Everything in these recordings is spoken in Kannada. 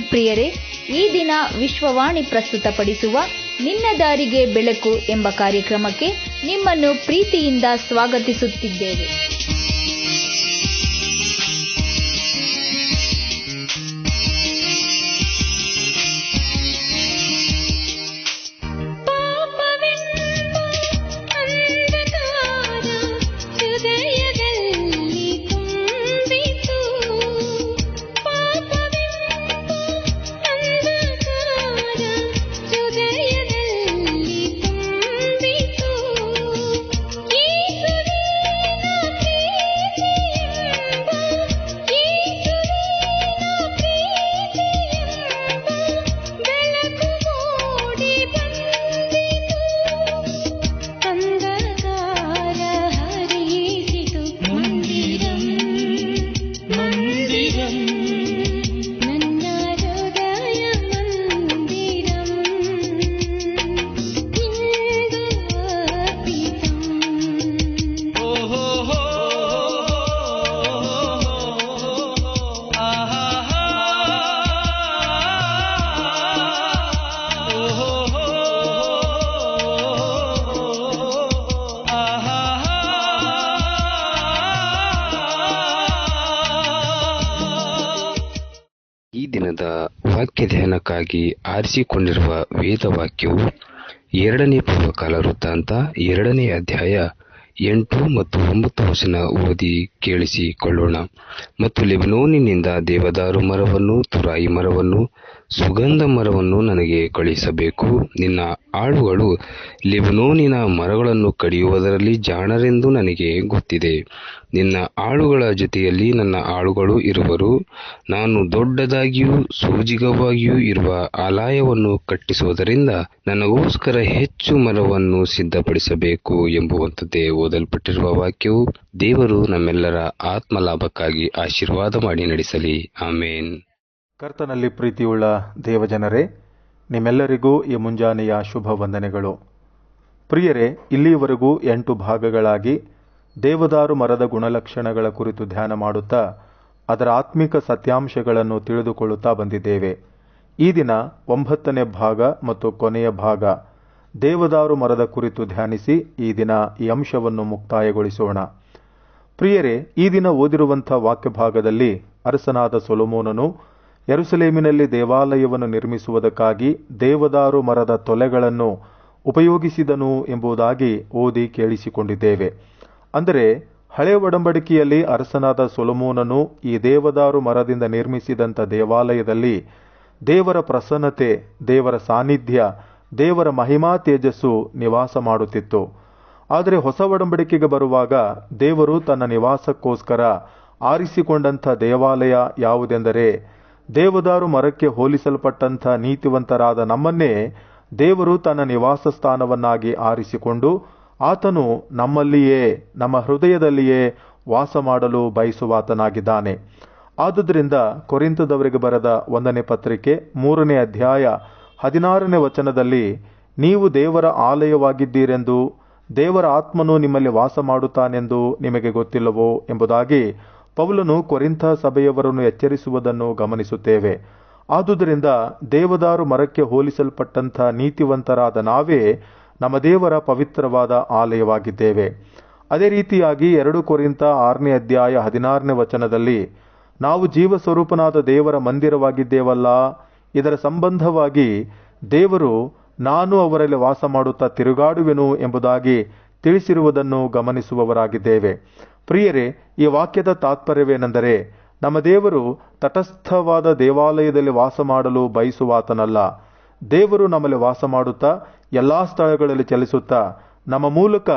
ಪ್ರಿಯರೇ ಈ ದಿನ ವಿಶ್ವವಾಣಿ ಪ್ರಸ್ತುತಪಡಿಸುವ ನಿನ್ನ ದಾರಿಗೆ ಬೆಳಕು ಎಂಬ ಕಾರ್ಯಕ್ರಮಕ್ಕೆ ನಿಮ್ಮನ್ನು ಪ್ರೀತಿಯಿಂದ ಸ್ವಾಗತಿಸುತ್ತಿದ್ದೇವೆ. ವಾಕ್ಯ ಧ್ಯಾನಕ್ಕಾಗಿ ಆರಿಸಿಕೊಂಡಿರುವ ವೇದವಾಕ್ಯವು ಎರಡನೇ ಪೂರ್ವಕಾಲ ವೃತ್ತಾಂತ, ಎರಡನೇ ಅಧ್ಯಾಯ, ಎಂಟು ಮತ್ತು ಒಂಬತ್ತು ವಚನ ಓದಿ ಕೇಳಿಸಿಕೊಳ್ಳೋಣ. ಮತ್ತು ಲೆಬನೋನಿನಿಂದ ದೇವದಾರು ಮರವನ್ನು, ತುರಾಯಿ ಮರವನ್ನು ಸುಗಂಧ ಮರವನ್ನು ನನಗೆ ಕಳುಹಿಸಬೇಕು ನಿನ್ನ ಆಳುಗಳು ಲೆಬನೋನಿನ ಮರಗಳನ್ನು ಕಡಿಯುವುದರಲ್ಲಿ ಜಾಣರೆಂದು ನನಗೆ ಗೊತ್ತಿದೆ. ನಿನ್ನ ಆಳುಗಳ ಜೊತೆಯಲ್ಲಿ ನನ್ನ ಆಳುಗಳು ಇರುವರು. ನಾನು ದೊಡ್ಡದಾಗಿಯೂ ಸೋಜಿಗವಾಗಿಯೂ ಇರುವ ಆಲಯವನ್ನು ಕಟ್ಟಿಸುವುದರಿಂದ ನನಗೋಸ್ಕರ ಹೆಚ್ಚು ಮರವನ್ನು ಸಿದ್ಧಪಡಿಸಬೇಕು ಎಂಬುವಂತದ್ದೇ ಓದಲ್ಪಟ್ಟಿರುವ ವಾಕ್ಯವು. ದೇವರು ನಮ್ಮೆಲ್ಲರ ಆತ್ಮಲಾಭಕ್ಕಾಗಿ ಆಶೀರ್ವಾದ ಮಾಡಿ ನಡೆಸಲಿ. ಆಮೇನ್. ಕರ್ತನಲ್ಲಿ ಪ್ರೀತಿಯುಳ್ಳ ದೇವಜನರೇ, ನಿಮ್ಮೆಲ್ಲರಿಗೂ ಈ ಮುಂಜಾನೆಯ ಶುಭ ವಂದನೆಗಳು. ಪ್ರಿಯರೇ ಇಲ್ಲಿಯವರೆಗೂ ಎಂಟು ಭಾಗಗಳಾಗಿ ದೇವದಾರು ಮರದ ಗುಣಲಕ್ಷಣಗಳ ಕುರಿತು ಧ್ಯಾನ ಮಾಡುತ್ತಾ ಅದರ ಆತ್ಮಿಕ ಸತ್ಯಾಂಶಗಳನ್ನು ತಿಳಿದುಕೊಳ್ಳುತ್ತಾ ಬಂದಿದ್ದೇವೆ. ಈ ದಿನ ಒಂಬತ್ತನೇ ಭಾಗ ಮತ್ತು ಕೊನೆಯ ಭಾಗ ದೇವದಾರು ಮರದ ಕುರಿತು ಧ್ಯಾನಿಸಿ ಈ ದಿನ ಈ ಅಂಶವನ್ನು ಮುಕ್ತಾಯಗೊಳಿಸೋಣ. ಪ್ರಿಯರೇ, ಈ ದಿನ ಓದಿರುವಂಥ ವಾಕ್ಯಭಾಗದಲ್ಲಿ ಅರಸನಾದ ಸೊಲೊಮೋನನು ಯರುಸಲೇಮಿನಲ್ಲಿ ದೇವಾಲಯವನ್ನು ನಿರ್ಮಿಸುವುದಕ್ಕಾಗಿ ದೇವದಾರು ಮರದ ತೊಲೆಗಳನ್ನು ಉಪಯೋಗಿಸಿದನು ಎಂಬುದಾಗಿ ಓದಿ ಕೇಳಿಸಿಕೊಂಡಿದ್ದೇವೆ. ಅಂದರೆ, ಹಳೆ ಒಡಂಬಡಿಕೆಯಲ್ಲಿ ಅರಸನಾದ ಸೊಲೊಮೋನನು ಈ ದೇವದಾರು ಮರದಿಂದ ನಿರ್ಮಿಸಿದಂಥ ದೇವಾಲಯದಲ್ಲಿ ದೇವರ ಪ್ರಸನ್ನತೆ, ದೇವರ ಸಾನ್ನಿಧ್ಯ, ದೇವರ ಮಹಿಮಾ ತೇಜಸ್ಸು ನಿವಾಸ ಮಾಡುತ್ತಿತ್ತು. ಆದರೆ ಹೊಸ ಒಡಂಬಡಿಕೆಗೆ ಬರುವಾಗ ದೇವರು ತನ್ನ ನಿವಾಸಕ್ಕೋಸ್ಕರ ಆರಿಸಿಕೊಂಡಂಥ ದೇವಾಲಯ ಯಾವುದೆಂದರೆ ದೇವದಾರು ಮರಕ್ಕೆ ಹೋಲಿಸಲ್ಪಟ್ಟಂಥ ನೀತಿವಂತರಾದ ನಮ್ಮನ್ನೇ ದೇವರು ತನ್ನ ನಿವಾಸ ಸ್ಥಾನವನ್ನಾಗಿ ಆರಿಸಿಕೊಂಡು ಆತನು ನಮ್ಮಲ್ಲಿಯೇ, ನಮ್ಮ ಹೃದಯದಲ್ಲಿಯೇ ವಾಸ ಮಾಡಲು ಬಯಸುವಾತನಾಗಿದ್ದಾನೆ. ಆದುದರಿಂದ ಕೊರಿಂತದವರಿಗೆ ಬರೆದ ಒಂದನೇ ಪತ್ರಿಕೆ, ಮೂರನೇ ಅಧ್ಯಾಯ, ಹದಿನಾರನೇ ವಚನದಲ್ಲಿ, ನೀವು ದೇವರ ಆಲಯವಾಗಿದ್ದೀರೆಂದು, ದೇವರ ಆತ್ಮನು ನಿಮ್ಮಲ್ಲಿ ವಾಸ ಮಾಡುತ್ತಾನೆಂದು ನಿಮಗೆ ಗೊತ್ತಿಲ್ಲವೋ ಎಂಬುದಾಗಿ ಪೌಲನು ಕೊರಿಂಥ ಸಭೆಯವರನ್ನು ಎಚ್ಚರಿಸುವುದನ್ನು ಗಮನಿಸುತ್ತೇವೆ. ಆದುದರಿಂದ ದೇವದಾರು ಮರಕ್ಕೆ ಹೋಲಿಸಲ್ಪಟ್ಟಂಥ ನೀತಿವಂತರಾದ ನಾವೇ ನಮ್ಮ ದೇವರ ಪವಿತ್ರವಾದ ಆಲಯವಾಗಿದ್ದೇವೆ. ಅದೇ ರೀತಿಯಾಗಿ ಎರಡು ಕೊರಿಂತ ಆರನೇ ಅಧ್ಯಾಯ ಹದಿನಾರನೇ ವಚನದಲ್ಲಿ, ನಾವು ಜೀವ ಸ್ವರೂಪನಾದ ದೇವರ ಮಂದಿರವಾಗಿದ್ದೇವಲ್ಲ, ಇದರ ಸಂಬಂಧವಾಗಿ ದೇವರು ನಾನು ಅವರಲ್ಲಿ ವಾಸ ಮಾಡುತ್ತಾ ತಿರುಗಾಡುವೆನು ಎಂಬುದಾಗಿ ತಿಳಿಸಿರುವುದನ್ನು ಗಮನಿಸುವವರಾಗಿದ್ದೇವೆ. ಪ್ರಿಯರೇ, ಈ ವಾಕ್ಯದ ತಾತ್ಪರ್ಯವೇನೆಂದರೆ, ನಮ್ಮ ದೇವರು ತಟಸ್ಥವಾದ ದೇವಾಲಯದಲ್ಲಿ ವಾಸ ಮಾಡಲು ಬಯಸುವಾತನಲ್ಲ. ದೇವರು ನಮ್ಮಲ್ಲಿ ವಾಸ ಮಾಡುತ್ತಾ ಎಲ್ಲ ಸ್ಥಳಗಳಲ್ಲಿ ಚಲಿಸುತ್ತಾ, ನಮ್ಮ ಮೂಲಕ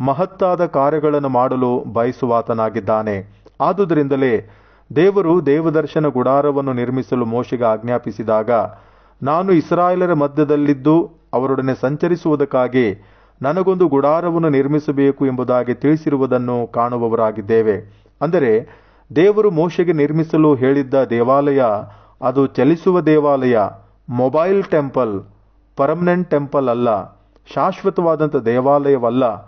ಮಹತ್ತಾದ ಕಾರ್ಯಗಳನ್ನು ಮಾಡಲು ಬಯಸುವಾತನಾಗಿದ್ದಾನೆ. ಆದುದರಿಂದಲೇ ದೇವರು ದೇವದರ್ಶನ ಗುಡಾರವನ್ನು ನಿರ್ಮಿಸಲು ಮೋಶೆಗೆ ಆಜ್ಞಾಪಿಸಿದಾಗ, ನಾನು ಇಸ್ರಾಯೇಲರ ಮಧ್ಯದಲ್ಲಿದ್ದು ಅವರೊಡನೆ ಸಂಚರಿಸುವುದಕ್ಕಾಗಿ ನನಗೊಂದು ಗುಡಾರವನ್ನು ನಿರ್ಮಿಸಬೇಕು ಎಂಬುದಾಗಿ ತಿಳಿಸಿರುವುದನ್ನು ಕಾಣುವವರಾಗಿದ್ದೇವೆ. ಅಂದರೆ, ದೇವರು ಮೋಶೆಗೆ ನಿರ್ಮಿಸಲು ಹೇಳಿದ್ದ ದೇವಾಲಯ, ಅದು ಚಲಿಸುವ ದೇವಾಲಯ, ಮೊಬೈಲ್ ಟೆಂಪಲ್, ಪರ್ಮನೆಂಟ್ ಟೆಂಪಲ್ ಅಲ್ಲ, ಶಾಶ್ವತವಾದಂಥ ದೇವಾಲಯವಲ್ಲ.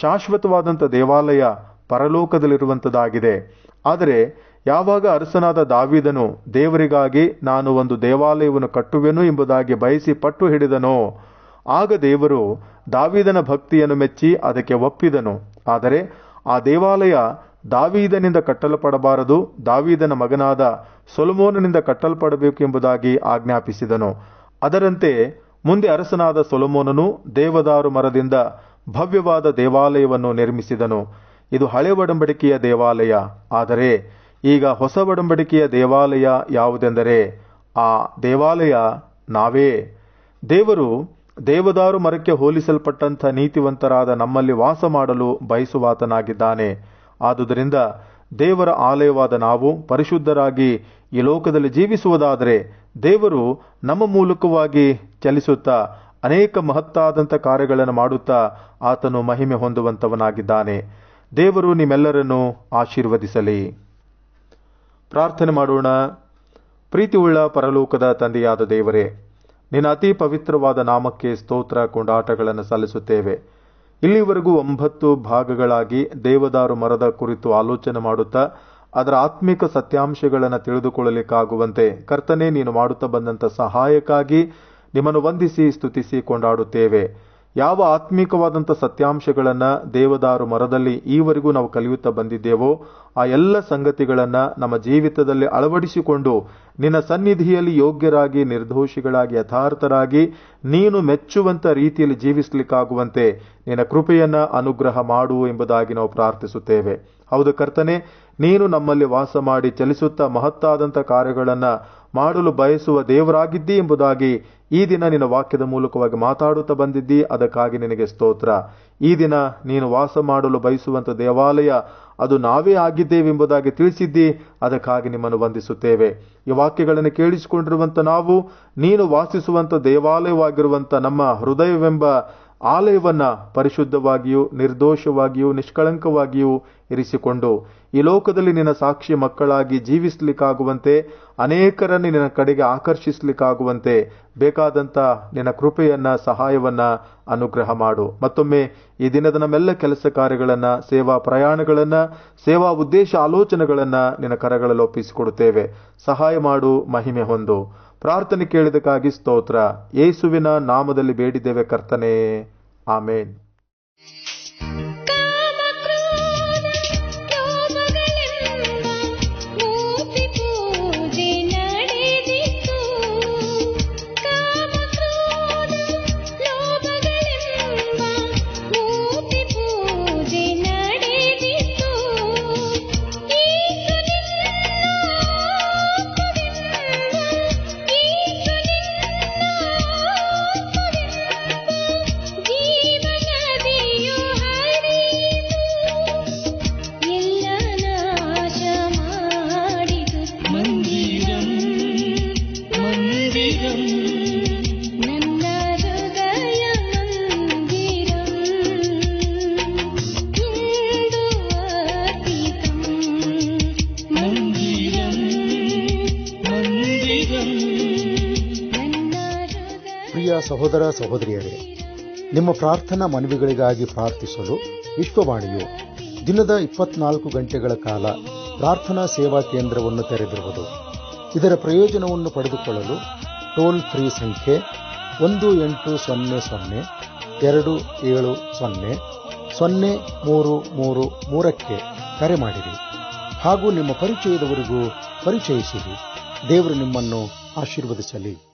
ಶಾಶ್ವತವಾದಂಥ ದೇವಾಲಯ ಪರಲೋಕದಲ್ಲಿರುವಂಥದ್ದಾಗಿದೆ. ಆದರೆ, ಯಾವಾಗ ಅರಸನಾದ ದಾವಿದನು ದೇವರಿಗಾಗಿ ನಾನು ಒಂದು ದೇವಾಲಯವನ್ನು ಕಟ್ಟುವೆನು ಎಂಬುದಾಗಿ ಬಯಸಿ ಪಟ್ಟು ಹಿಡಿದನೋ ಆಗ ದೇವರು ದಾವೀದನ ಭಕ್ತಿಯನ್ನು ಮೆಚ್ಚಿ ಅದಕ್ಕೆ ಒಪ್ಪಿದನು. ಆದರೆ ಆ ದೇವಾಲಯ ದಾವೀದನಿಂದ ಕಟ್ಟಲ್ಪಡಬಾರದು, ದಾವೀದನ ಮಗನಾದ ಸೊಲಮೋನನಿಂದ ಕಟ್ಟಲ್ಪಡಬೇಕು ಎಂಬುದಾಗಿ ಆಜ್ಞಾಪಿಸಿದನು. ಅದರಂತೆ ಮುಂದೆ ಅರಸನಾದ ಸೊಲಮೋನನು ದೇವದಾರು ಮರದಿಂದ ಭವ್ಯವಾದ ದೇವಾಲಯವನ್ನು ನಿರ್ಮಿಸಿದನು. ಇದು ಹಳೆ ಒಡಂಬಡಿಕೆಯ ದೇವಾಲಯ. ಆದರೆ ಈಗ ಹೊಸ ಒಡಂಬಡಿಕೆಯ ದೇವಾಲಯ ಯಾವುದೆಂದರೆ, ಆ ದೇವಾಲಯ ನಾವೇ. ದೇವರು ದೇವದಾರು ಮರಕ್ಕೆ ಹೋಲಿಸಲ್ಪಟ್ಟಂಥ ನೀತಿವಂತರಾದ ನಮ್ಮಲ್ಲಿ ವಾಸ ಮಾಡಲು ಬಯಸುವಾತನಾಗಿದ್ದಾನೆ. ಆದುದರಿಂದ ದೇವರ ಆಲಯವಾದ ನಾವು ಪರಿಶುದ್ಧರಾಗಿ ಈ ಲೋಕದಲ್ಲಿ ಜೀವಿಸುವುದಾದರೆ ದೇವರು ನಮ್ಮ ಮೂಲಕವಾಗಿ ಚಲಿಸುತ್ತಾ ಅನೇಕ ಮಹತ್ತಾದಂಥ ಕಾರ್ಯಗಳನ್ನು ಮಾಡುತ್ತಾ ಆತನು ಮಹಿಮೆ ಹೊಂದುವಂತವನಾಗಿದ್ದಾನೆ ದೇವರು ನಿಮ್ಮೆಲ್ಲರನ್ನು ಆಶೀರ್ವದಿಸಲಿ. ಪ್ರಾರ್ಥನೆ ಮಾಡೋಣ. ಪ್ರೀತಿಯುಳ್ಳ ಪರಲೋಕದ ತಂದೆಯಾದ ದೇವರೇ ನಿನ್ನ ಅತಿ ಪವಿತ್ರವಾದ ನಾಮಕ್ಕೆ ಸ್ತೋತ್ರ, ಕೊಂಡಾಟಗಳನ್ನು ಸಲ್ಲಿಸುತ್ತೇವೆ. ಇಲ್ಲಿವರೆಗೂ ಒಂಬತ್ತು ಭಾಗಗಳಾಗಿ ದೇವದಾರು ಮರದ ಕುರಿತು ಆಲೋಚನೆ ಮಾಡುತ್ತಾ, ಅದರ ಆತ್ಮಿಕ ಸತ್ಯಾಂಶಗಳನ್ನು ತಿಳಿದುಕೊಳ್ಳಲಿಕ್ಕಾಗುವಂತೆ ಕರ್ತನೆ ನೀನು ಮಾಡುತ್ತಾ ಬಂದಂಥ ಸಹಾಯಕ್ಕಾಗಿ ನಿಮ್ಮನ್ನು ವಂದಿಸಿ, ಸ್ತುತಿಸಿ ಕೊಂಡಾಡುತ್ತೇವೆ. ಯಾವ ಆತ್ಮಿಕವಾದಂಥ ಸತ್ಯಾಂಶಗಳನ್ನು ದೇವದಾರು ಮರದಲ್ಲಿ ಈವರೆಗೂ ನಾವು ಕಲಿಯುತ್ತಾ ಬಂದಿದ್ದೇವೋ ಆ ಎಲ್ಲ ಸಂಗತಿಗಳನ್ನು ನಮ್ಮ ಜೀವಿತದಲ್ಲಿ ಅಳವಡಿಸಿಕೊಂಡು ನಿನ್ನ ಸನ್ನಿಧಿಯಲ್ಲಿ ಯೋಗ್ಯರಾಗಿ, ನಿರ್ದೋಷಿಗಳಾಗಿ, ಯಥಾರ್ಥರಾಗಿ ನೀನು ಮೆಚ್ಚುವಂಥ ರೀತಿಯಲ್ಲಿ ಜೀವಿಸಲಿಕ್ಕಾಗುವಂತೆ ನಿನ್ನ ಕೃಪೆಯನ್ನು ಅನುಗ್ರಹ ಮಾಡು ಎಂಬುದಾಗಿ ನಾವು ಪ್ರಾರ್ಥಿಸುತ್ತೇವೆ. ಹೌದು ಕರ್ತನೆ ನೀನು ನಮ್ಮಲ್ಲಿ ವಾಸ ಮಾಡಿ ಚಲಿಸುತ್ತಾ ಮಹತ್ತಾದಂಥ ಕಾರ್ಯಗಳನ್ನು ಮಾಡಲು ಬಯಸುವ ದೇವರಾಗಿದ್ದಿ ಎಂಬುದಾಗಿ ಈ ದಿನ ನಿನ್ನ ವಾಕ್ಯದ ಮೂಲಕವಾಗಿ ಮಾತಾಡುತ್ತಾ ಬಂದಿದ್ದಿ. ಅದಕ್ಕಾಗಿ ನಿನಗೆ ಸ್ತೋತ್ರ. ಈ ದಿನ ನೀನು ವಾಸ ಮಾಡಲು ಬಯಸುವಂಥ ದೇವಾಲಯ ಅದು ನಾವೇ ಆಗಿದ್ದೇವೆಂಬುದಾಗಿ ತಿಳಿಸಿದ್ದಿ. ಅದಕ್ಕಾಗಿ ನಿಮ್ಮನ್ನು ವಂದಿಸುತ್ತೇವೆ. ಈ ವಾಕ್ಯಗಳನ್ನು ಕೇಳಿಸಿಕೊಂಡಿರುವಂಥ ನಾವು, ನೀನು ವಾಸಿಸುವಂಥ ದೇವಾಲಯವಾಗಿರುವಂಥ ನಮ್ಮ ಹೃದಯವೆಂಬ ಆಲಯವನ್ನ ಪರಿಶುದ್ಧವಾಗಿಯೂ, ನಿರ್ದೋಷವಾಗಿಯೂ, ನಿಷ್ಕಳಂಕವಾಗಿಯೂ ಇರಿಸಿಕೊಂಡು ಈ ಲೋಕದಲ್ಲಿ ನಿನ್ನ ಸಾಕ್ಷಿ ಮಕ್ಕಳಾಗಿ ಜೀವಿಸಲಿಕ್ಕಾಗುವಂತೆ, ಅನೇಕರನ್ನು ನಿನ್ನ ಕಡೆಗೆ ಆಕರ್ಷಿಸಲಿಕ್ಕಾಗುವಂತೆ ಬೇಕಾದಂಥ ನಿನ್ನ ಕೃಪೆಯನ್ನ, ಸಹಾಯವನ್ನ ಅನುಗ್ರಹ ಮಾಡು. ಮತ್ತೊಮ್ಮೆ ಈ ದಿನದ ನಮ್ಮೆಲ್ಲ ಕೆಲಸ ಕಾರ್ಯಗಳನ್ನ, ಸೇವಾ ಪ್ರಯಾಣಗಳನ್ನ, ಸೇವಾ ಉದ್ದೇಶ ಆಲೋಚನೆಗಳನ್ನ ನಿನ್ನ ಕರಗಳಲ್ಲಿ ಒಪ್ಪಿಸಿಕೊಡುತ್ತೇವೆ. ಸಹಾಯ ಮಾಡು, ಮಹಿಮೆ ಹೊಂದು. ಪ್ರಾರ್ಥನೆ ಕೇಳಿದಕ್ಕಾಗಿ ಸ್ತೋತ್ರ. ಯೇಸುವಿನ ನಾಮದಲ್ಲಿ ಬೇಡಿದ್ದೇವೆ ಕರ್ತನೇ. ಆಮೇನ್. ಸಹೋದರ ಸಹೋದರಿಯರೇ, ನಿಮ್ಮ ಪ್ರಾರ್ಥನಾ ಮನವಿಗಳಿಗಾಗಿ ಪ್ರಾರ್ಥಿಸಲು ವಿಶ್ವವಾಣಿಯು ದಿನದ ಇಪ್ಪತ್ನಾಲ್ಕು ಗಂಟೆಗಳ ಕಾಲ ಪ್ರಾರ್ಥನಾ ಸೇವಾ ಕೇಂದ್ರವನ್ನು ತೆರೆದಿರುವುದು. ಇದರ ಪ್ರಯೋಜನವನ್ನು ಪಡೆದುಕೊಳ್ಳಲು ಟೋಲ್ ಫ್ರೀ ಸಂಖ್ಯೆ ಒಂದು ಎಂಟು ಸೊನ್ನೆ ಸೊನ್ನೆ ಎರಡು ಏಳು ಸೊನ್ನೆ ಸೊನ್ನೆ ಮೂರು ಮೂರು ಮೂರಕ್ಕೆ ಕರೆ ಮಾಡಿರಿ. ಹಾಗೂ ನಿಮ್ಮ ಪರಿಚಯದವರಿಗೂ ಪರಿಚಯಿಸಿರಿ. ದೇವರು ನಿಮ್ಮನ್ನು ಆಶೀರ್ವದಿಸಲಿ.